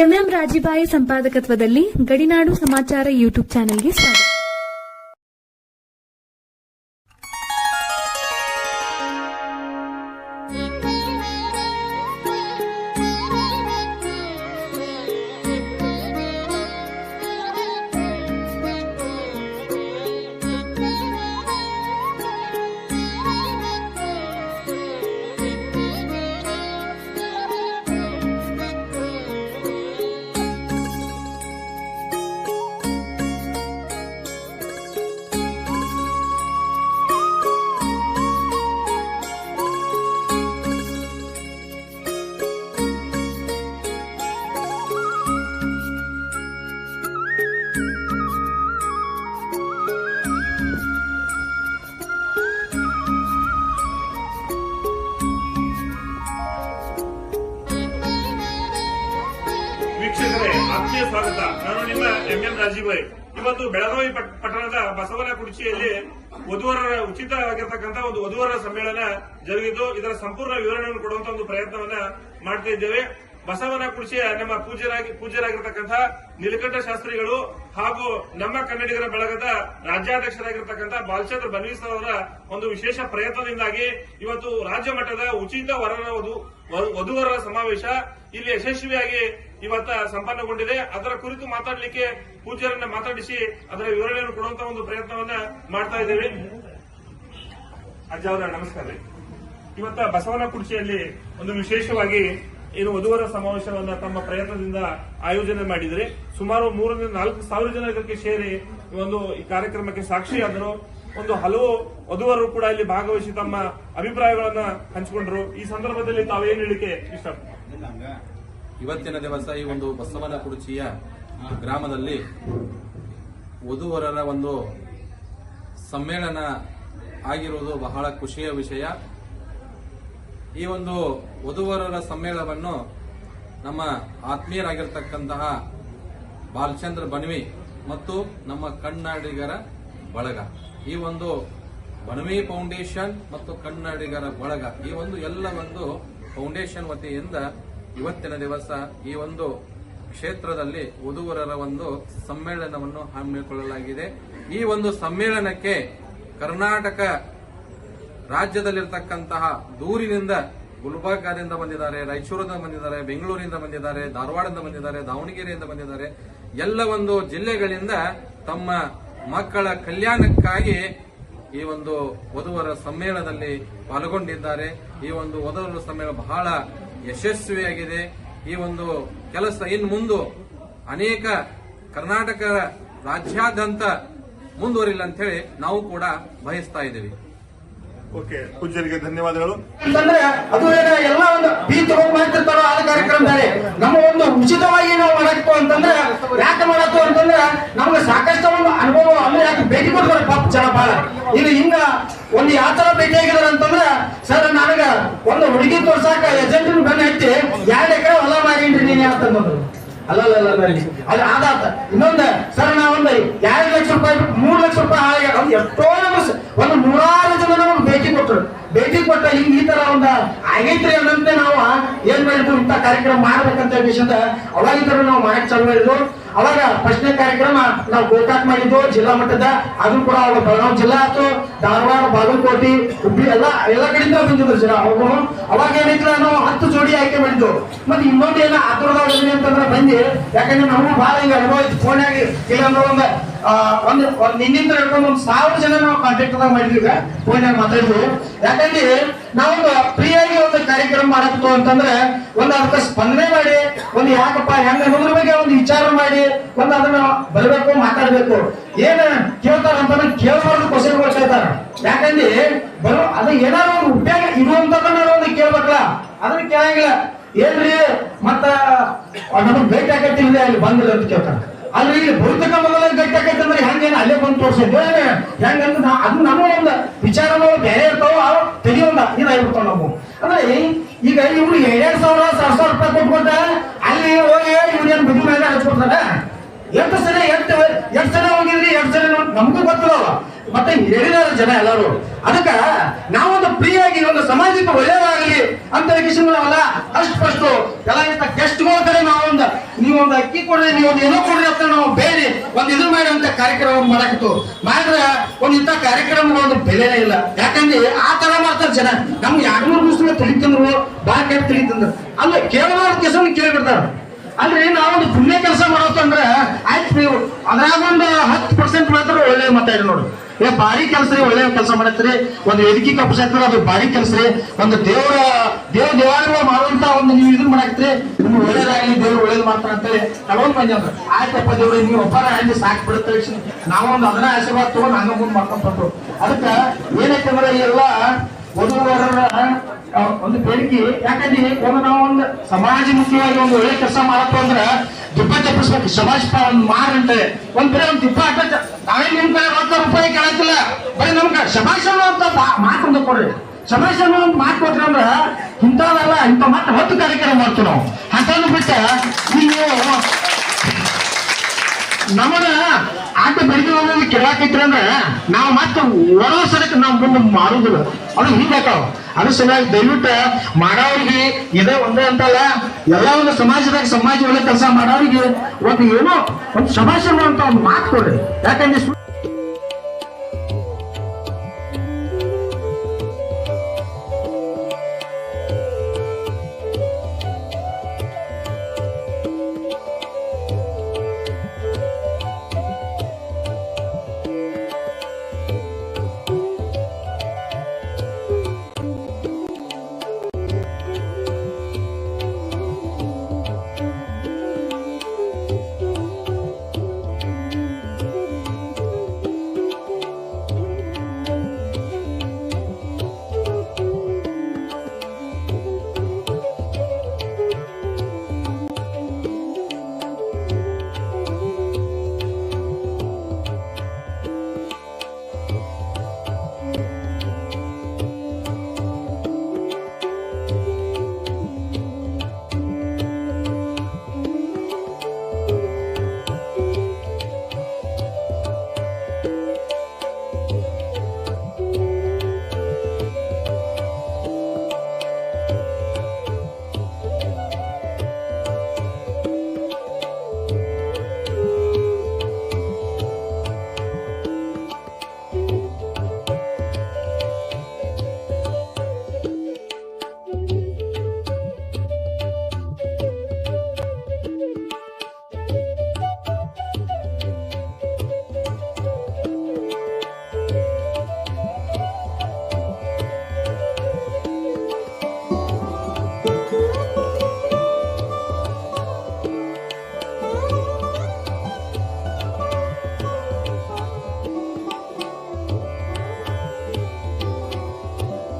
MM ರಾಜಿಬಾಯಿ ಸಂಪಾದಕತ್ವದಲ್ಲಿ ಗಡಿನಾಡು ಸಮಾಚಾರ YouTube ಚಾನೆಲ್ಗೆ ಸ್ವಾಗತ. ಆತ್ಮೀಯ ಸ್ವಾಗತ. ನಾನು ನಿಮ್ಮ ಎಂ ಎಂ ರಾಜೀವ್ಭಾಯ್ ಇವತ್ತು ಬೆಳಗಾವಿ ಪಟ್ಟಣದ ಬಸವನ ಕುರ್ಚಿಯಲ್ಲಿ ವಧುವರರ ಉಚಿತವಾಗಿರ್ತಕ್ಕಂಥ ಒಂದು ವಧುವರ ಸಮ್ಮೇಳನ ಜರುಗಿದ್ದು, ಇದರ ಸಂಪೂರ್ಣ ವಿವರಣೆಯನ್ನು ಕೊಡುವಂತ ಒಂದು ಪ್ರಯತ್ನವನ್ನ ಮಾಡ್ತಾ ಇದ್ದೇವೆ. ಬಸವನ ಕುರ್ಚಿಯ ನಮ್ಮ ಪೂಜ್ಯರಾಗಿ, ಪೂಜ್ಯರಾಗಿರ್ತಕ್ಕಂಥ ನೀಲಕಂಠ ಶಾಸ್ತ್ರಿಗಳು ಹಾಗೂ ನಮ್ಮ ಕನ್ನಡಿಗರ ಬಳಗದ ರಾಜ್ಯಾಧ್ಯಕ್ಷರಾಗಿರ್ತಕ್ಕಂಥ ಬಾಲಚಂದ್ರ ಬನ್ವೀಸ್ ಅವರ ಒಂದು ವಿಶೇಷ ಪ್ರಯತ್ನದಿಂದಾಗಿ ಇವತ್ತು ರಾಜ್ಯ ಮಟ್ಟದ ಉಚಿತ ವರನ ವಧುವರರ ಸಮಾವೇಶ ಇಲ್ಲಿ ಯಶಸ್ವಿಯಾಗಿ ಇವತ್ತ ಸಂಪನ್ನಗೊಂಡಿದೆ. ಅದರ ಕುರಿತು ಮಾತಾಡಲಿಕ್ಕೆ ಪೂಜ್ಯರನ್ನ ಮಾತಾಡಿಸಿ ಅದರ ವಿವರಣೆಯನ್ನು ಕೊಡುವಂತ ಒಂದು ಪ್ರಯತ್ನವನ್ನ ಮಾಡ್ತಾ ಇದ್ದೇವೆ. ಅಜ್ಜ ಅವರ, ನಮಸ್ಕಾರ. ಇವತ್ತ ಬಸವನ ಕುರ್ಚಿಯಲ್ಲಿ ಒಂದು ವಿಶೇಷವಾಗಿ ಏನು ವಧುವರ ಸಮಾವೇಶವನ್ನ ತಮ್ಮ ಪ್ರಯತ್ನದಿಂದ ಆಯೋಜನೆ ಮಾಡಿದರೆ, ಸುಮಾರು ಮೂರರಿಂದ ನಾಲ್ಕು ಸಾವಿರ ಜನ ಇದಕ್ಕೆ ಸೇರಿ ಒಂದು ಈ ಕಾರ್ಯಕ್ರಮಕ್ಕೆ ಸಾಕ್ಷಿಯಾದರು. ಒಂದು ಹಲವು ವಧುವರು ಕೂಡ ಇಲ್ಲಿ ಭಾಗವಹಿಸಿ ತಮ್ಮ ಅಭಿಪ್ರಾಯಗಳನ್ನ ಹಂಚಿಕೊಂಡ್ರು. ಈ ಸಂದರ್ಭದಲ್ಲಿ ತಾವೇನು ಹೇಳಿಕೆ ಇಷ್ಟ ಇವತ್ತಿನ ದಿವಸ ಈ ಒಂದು ಬಸವನ ಕುರ್ಚಿಯ ಗ್ರಾಮದಲ್ಲಿ ವಧುವರರ ಒಂದು ಸಮ್ಮೇಳನ ಆಗಿರುವುದು ಬಹಳ ಖುಷಿಯ ವಿಷಯ. ಈ ಒಂದು ವಧುವರರ ಸಮ್ಮೇಳನವನ್ನು ನಮ್ಮ ಆತ್ಮೀಯರಾಗಿರ್ತಕ್ಕಂತಹ ಬಾಲಚಂದ್ರ ಬನ್ವಿ ಮತ್ತು ನಮ್ಮ ಕನ್ನಡಿಗರ ಬಳಗ. ಈ ಒಂದು ಬಣವಿ ಫೌಂಡೇಶನ್ ಮತ್ತು ಕನ್ನಡಿಗರ ಬಳಗ. ಈ ಒಂದು ಎಲ್ಲ ಒಂದು ಫೌಂಡೇಶನ್ ವತಿಯಿಂದ ಇವತ್ತಿನ ದಿವಸ ಈ ಒಂದು ಕ್ಷೇತ್ರದಲ್ಲಿ ವಧುವರರ ಒಂದು ಸಮ್ಮೇಳನವನ್ನು ಹಮ್ಮಿಕೊಳ್ಳಲಾಗಿದೆ. ಈ ಒಂದು ಸಮ್ಮೇಳನಕ್ಕೆ ಕರ್ನಾಟಕ ರಾಜ್ಯದಲ್ಲಿರ್ತಕ್ಕಂತಹ ದೂರಿನಿಂದ ಗುಲ್ಬರ್ಗಾದಿಂದ ಬಂದಿದ್ದಾರೆ, ರಾಯಚೂರಿಂದ ಬಂದಿದ್ದಾರೆ, ಬೆಂಗಳೂರಿಂದ ಬಂದಿದ್ದಾರೆ, ಧಾರವಾಡದಿಂದ ಬಂದಿದ್ದಾರೆ, ದಾವಣಗೆರೆಯಿಂದ ಬಂದಿದ್ದಾರೆ. ಎಲ್ಲ ಒಂದು ಜಿಲ್ಲೆಗಳಿಂದ ತಮ್ಮ ಮಕ್ಕಳ ಕಲ್ಯಾಣಕ್ಕಾಗಿ ಈ ಒಂದು ವಧುವರ ಸಮ್ಮೇಳನದಲ್ಲಿ ಪಾಲ್ಗೊಂಡಿದ್ದಾರೆ. ಈ ಒಂದು ವಧುವರ ಸಮ್ಮೇಳನ ಬಹಳ ಯಶಸ್ವಿಯಾಗಿದೆ. ಈ ಒಂದು ಕೆಲಸ ಇನ್ನು ಮುಂದೆ ಅನೇಕ ಕರ್ನಾಟಕ ರಾಜ್ಯಾದ್ಯಂತ ಮುಂದುವರಿಲ್ಲ ಅಂತ ಹೇಳಿ ನಾವು ಕೂಡ ಬಯಸ್ತಾ ಇದ್ದೀವಿ. ಓಕೆ ಪೂಜ್ಯರಿಗೆ ಧನ್ಯವಾದಗಳು. ಅಂತಂದ್ರೆ ಅದು ಏನ ಎಲ್ಲ ಒಂದು ಬೀ ತಗೊಂಡ್ ಮಾಡ್ತಿರ್ತಾರೋ ಆದ ಕಾರ್ಯಕ್ರಮದಲ್ಲಿ ನಮ್ಮ ಒಂದು ಉಚಿತವಾಗಿ ನಾವು ಮಾಡಕ್ತು ಅಂತಂದ್ರೆ ಯಾಕೆ ಮಾಡತ್ತು ಅಂತಂದ್ರೆ ನಮ್ಗೆ ಸಾಕಷ್ಟು ಒಂದು ಅನುಭವ ಅಂದ್ರೆ ಯಾಕೆ ಭೇಟಿ ಕೊಡ್ತಾರೆ ಪಾಪ ಜನ ಬಹಳ ಇದು ಹಿಂಗ ಒಂದು ಯಾವ ತರ ಭೇಟಿ ಅಂತಂದ್ರು ಅಲ್ಲ ಅಲ್ಲ ಅಲ್ಲ ಅಲ್ಲ ಅದು ಆದಾತ ಇನ್ನೊಂದ, ಸರ್, ನಾವೊಂದು ಎರಡು ಲಕ್ಷ ರೂಪಾಯಿ ಮೂರು ಲಕ್ಷ ರೂಪಾಯಿ ಹಾಳಾಗ ಎಷ್ಟೋ ಒಂದು ನೂರಾರು ಜನ ನಮಗೆ ಕೊಟ್ಟರು ಭೇಟಿ ಕೊಟ್ಟ ಹಿಂಗ್ ಈ ತರ ಒಂದು ಆಗೈತ್ರಿ ಅನ್ನಂತೆ ನಾವು ಏನ್ ಮಾಡಿದ್ವು ಇಂಥ ಕಾರ್ಯಕ್ರಮ ಮಾಡ್ಬೇಕಂತ ವಿಷಯದ ಅವಾಗಿಂದ ನಾವು ಮಾಡಕ್ ಚಾಲು ಮಾಡಿದ್ವು ಅವಾಗ ಪ್ರಶ್ನೆ ಕಾರ್ಯಕ್ರಮ ನಾವು ಗೋಕಾಕ್ ಮಾಡಿದ್ವು ಜಿಲ್ಲಾ ಮಟ್ಟದ, ಅದು ಕೂಡ ಅವಾಗ ಬೆಳಗಾವಿ ಜಿಲ್ಲಾ ಆಯ್ತು. ಧಾರವಾಡ, ಬಾಗಲಕೋಟೆ, ಹುಬ್ಳಿ, ಎಲ್ಲ ಎಲ್ಲ ಕಡೆಯಿಂದ ಬಂದಿದ್ರು ಜನ ಅವಾಗ ಅವಾಗ ಏನಿದ್ರು ನಾವು ಹತ್ತು ಜೋಡಿ ಆಯ್ಕೆ ಮಾಡಿದ್ವು ಮತ್ತೆ ಇನ್ನೊಂದು ಏನ ಆತುರದಾಗ ಅಂತಂದ್ರೆ ಬಂದಿ, ಯಾಕಂದ್ರೆ ನಾವು ಬಹಳ ಈಗ ಅನುಭವ ಇತ್ತು. ಫೋನ್ಯಾಗ ಇಲ್ಲಾಂದ್ರೆ ಒಂದು ಒಂದು ನಿನ್ನಿಂದ ಹಿಡ್ಕೊಂಡು ಒಂದು ಸಾವಿರ ಜನ ನಾವು ಕಾಂಟ್ಯಾಕ್ಟ್ ದಾಗ ಮಾಡಿದ್ವಿ ಈಗ. ಫೋನ್ಯಾಗ ಮಾತಾಡಿದ್ವು. ಯಾಕಂದ್ರೆ ನಾವೊಂದು ಫ್ರೀ ಆಗಿ ಒಂದು ಕಾರ್ಯಕ್ರಮ ಮಾಡತ್ತು ಅಂತಂದ್ರೆ ಒಂದು ಅದಕ್ಕೆ ಸ್ಪಂದನೆ ಮಾಡಿ, ಒಂದು ಯಾಕಪ್ಪ, ಹೆಂಗ ಅನ್ನೋದ್ರ ಬಗ್ಗೆ ಒಂದು ವಿಚಾರ ಮಾಡಿ, ಒಂದು ಅದನ್ನ ಬರಬೇಕು, ಮಾತಾಡ್ಬೇಕು. ಏನ ಕೇಳ್ತಾರ ಅಂತಂದ್ರೆ ಕೇಳಬಾರ್ದು ಕ್ವಶನ್ ಕೇಳ್ತಾರ. ಯಾಕಂದ್ರೆ ಬರೋ, ಅದು ಏನಾದ್ರು ಒಂದು ಉಪಯೋಗ ಇರುವಂತದನ್ನ ಒಂದು ಕೇಳ್ಬೇಕಲ್ಲ? ಅದನ್ನ ಕೇಳಂಗಿಲ್ಲ. ಏನ್ರಿ, ಮತ್ತ ನಮಗ್ ಭೇಟಿ ಆಗತ್ತಿಲ್ಲ ಅಲ್ಲಿ ಬಂದಿಲ್ಲ ಅಂತ ಕೇಳ್ತಾರ. ಅಲ್ಲಿ ಇಲ್ಲಿ ಭೌತಿಕ ಮೊದಲ ಗಟ್ಟಿ ಆಗೈತೆ ಅಂದ್ರೆ ಹೆಂಗೇನ ಅಲ್ಲೇ ಬಂದು ತೋರ್ಸಿದ್ವಿ ನಾ- ಅದು ನಮ್ಮ ಒಂದು ವಿಚಾರಗಳು ಬೇರೆ ಇರ್ತಾವ ಅವು ತಲೆ ಒಂದು ಇದಾಗಿರ್ತಾವ ನಾವು ಅಂದ್ರೆ ಈಗ ಇವ್ರು ಎರಡ್ ಸಾವಿರ ಸಾವಿರ ಸಾವಿರ ರೂಪಾಯಿ ಕೊಟ್ಕೊಂಡ ಅಲ್ಲಿ ಹೋಗಿ ಏನ್ ಬಿದ್ದು ಮೇಲೆ ಹಚ್ಕೊಡ್ತಾರ ಎಷ್ಟು ಸಲ ಎಷ್ಟು ಎಷ್ಟು ಹೋಗಿದ್ರಿ ಎಷ್ಟು ನೋಡ್- ನಮಗೂ ಗೊತ್ತಿಲ್ಲ. ಮತ್ತೆ ಹೇಳಿದಾರ ಜನ ಎಲ್ಲರೂ. ಅದಕ್ಕ ನಾವೊಂದು ಫ್ರೀ ಆಗಿ ಒಂದು ಸಮಾಜಕ್ಕೆ ಒಳ್ಳೆಯದಾಗಲಿ ಅಂತ ಕಿಶನ್ಗಳವಲ್ಲ ಅಷ್ಟು ಫಸ್ಟ್ ಎಲ್ಲ ಇಂಥ ಗೆಸ್ಟ್ಗಳ ಕಡೆ ನಾವೊಂದು ನೀವು ಕೊಡ್ರಿ, ನೀವೊಂದು ಏನೋ ಕೊಡ್ರಿ ಅಂತ ನಾವು ಬೇರೆ ಒಂದು ಇದು ಮಾಡಿ ಕಾರ್ಯಕ್ರಮ ಮಾಡಾಕಿತ್ತು. ಮಾಡಿದ್ರೆ ಒಂದು ಇಂಥ ಕಾರ್ಯಕ್ರಮ ಒಂದು ಬೆಲೆನೇ ಇಲ್ಲ. ಯಾಕಂದ್ರೆ ಆ ತರ ಮಾಡ್ತಾರೆ ಜನ. ನಮ್ಗೆ ಎರಡು ಮೂರು ದಿವಸ ತಿಳಿತಂದ್ರು ಬಾಕಿ ತಿಳಿತಂದ್ರು. ಅಲ್ಲ ಕೇವಲ ಕೆಲಸ ಕೇಳಿಬಿಡ್ತಾರ. ಅಲ್ರಿ ನಾವೊಂದು ಪುಣ್ಯ ಕೆಲಸ ಮಾಡೋತಂದ್ರೆ ಆಯ್ತು ನೀವು ಅದ್ರಾಗ ಒಂದು ಹತ್ತು ಪರ್ಸೆಂಟ್ ಮಾತ್ರ ಒಳ್ಳೆ ಮಾತಾಡಿ ನೋಡು. ಏ, ಭಾರಿ ಕೆಲಸ ರೀ, ಒಳ್ಳೆ ಕೆಲಸ ಮಾಡತ್ರಿ ಒಂದು ವೇದಿಕೆ ಕಪ್ಪಿಸತ್ರಿ ಅದು ಭಾರಿ ಕೆಲಸ ರೀ. ಒಂದು ದೇವರ ದೇವ ದೇವಾಲಯ ಮಾಡುವಂತ ಒಂದು ನೀವು ಇದನ್ನ ಮಾಡಾಕ್ತ್ರಿ ನಿಮ್ಗೆ ಒಳ್ಳೇದಾಗಲಿ, ದೇವ್ರು ಒಳ್ಳೇದು ಮಾಡ್ತಾರ ಅಂತೇಳಿ ಕೆಲವೊಂದು ಮಂದಿ ಅಂದ್ರೆ. ಆಯ್ತಪ್ಪ ದೇವ್ರು, ನೀವು ಒಬ್ಬರ ಹಂಗೆ ಸಾಕು ಬಿಡುತ್ತೆ ನಾವೊಂದು ಅದನ್ನ ಆಶೀರ್ವಾದ ತಗೊಂಡು ಹಂಗ ಮುಂದೆ ಮಾಡ್ಕೊಂಡ್ ಬಂದ್ರು. ಅದಕ್ಕೆ ಏನೈತೆ ಅಂದ್ರೆ ಎಲ್ಲ ವಧುವರರ ಒಂದು ಬೇಡಿಕೆ ಯಾಕಂದ್ರೆ ಒಂದು ನಾವು ಒಂದು ಸಮಾಜಮುಖಿಯಾಗಿ ಒಂದು ಒಳ್ಳೆ ಕೆಲಸ ಮಾಡಪ್ಪ ಅಂದ್ರೆ ದಿಬ್ಬ ತಪ್ಪಿಸ್ಬೇಕು ಸಮಾಜ ಒಂದು ಮಾರಂತೆ. ಒಂದ್ ಬೇರೆ ಒಂದು ದಿಬ್ಬ ಹಾಕ ನಾವೇ ನಿಮ್ ಕಡೆ ರೊಕ್ಕ ರೂಪಾಯಿ ಕೇಳತ್ತಿಲ್ಲ. ಬರೀ ನಮ್ಗೆ ಸಮಾಜ ಅಂತ ಮಾತು ಒಂದು ಕೊಡ್ರಿ. ಸಮಾಜ ಒಂದು ಮಾತು ಕೊಟ್ರಿ ಅಂದ್ರ ಇಂಥವಲ್ಲ ಇಂಥ ಮಾತ್ರ ಹತ್ತು ಕಾರ್ಯಕ್ರಮ ಮಾಡ್ತೀವಿ ನಾವು. ಅಂತಂದು ಬಿಟ್ಟ ನೀವು ನಮ್ಮನ್ನ ಆಟ ಬೆಳಿಗ್ಗೆ ಹೋಗೋದು ಕೇಳಾಕೈತ್ರಿ ಅಂದ್ರೆ ನಾವು ಮತ್ತೆ ಓಡೋ ಸರಕ್ಕೆ ನಾವು ಮುಂದೆ ಮಾಡುದಿಲ್ಲ ಅದು ಹಿಂಗಾಕಾವ ಅದು ಸಲುವಾಗಿ ದಯವಿಟ್ಟು ಮಾಡೋರಿಗೆ ಇದೇ ಒಂದೇ ಅಂತಲ್ಲ, ಎಲ್ಲ ಒಂದು ಸಮಾಜದಾಗ ಸಮಾಜ ಒಳ್ಳೆ ಕೆಲಸ ಮಾಡೋರಿಗೆ ಒಂದು ಏನೋ ಒಂದು ಶಭಾಷಣ ಅಂತ ಒಂದು ಮಾತು ಕೊಡ್ರಿ. ಯಾಕಂದ್ರೆ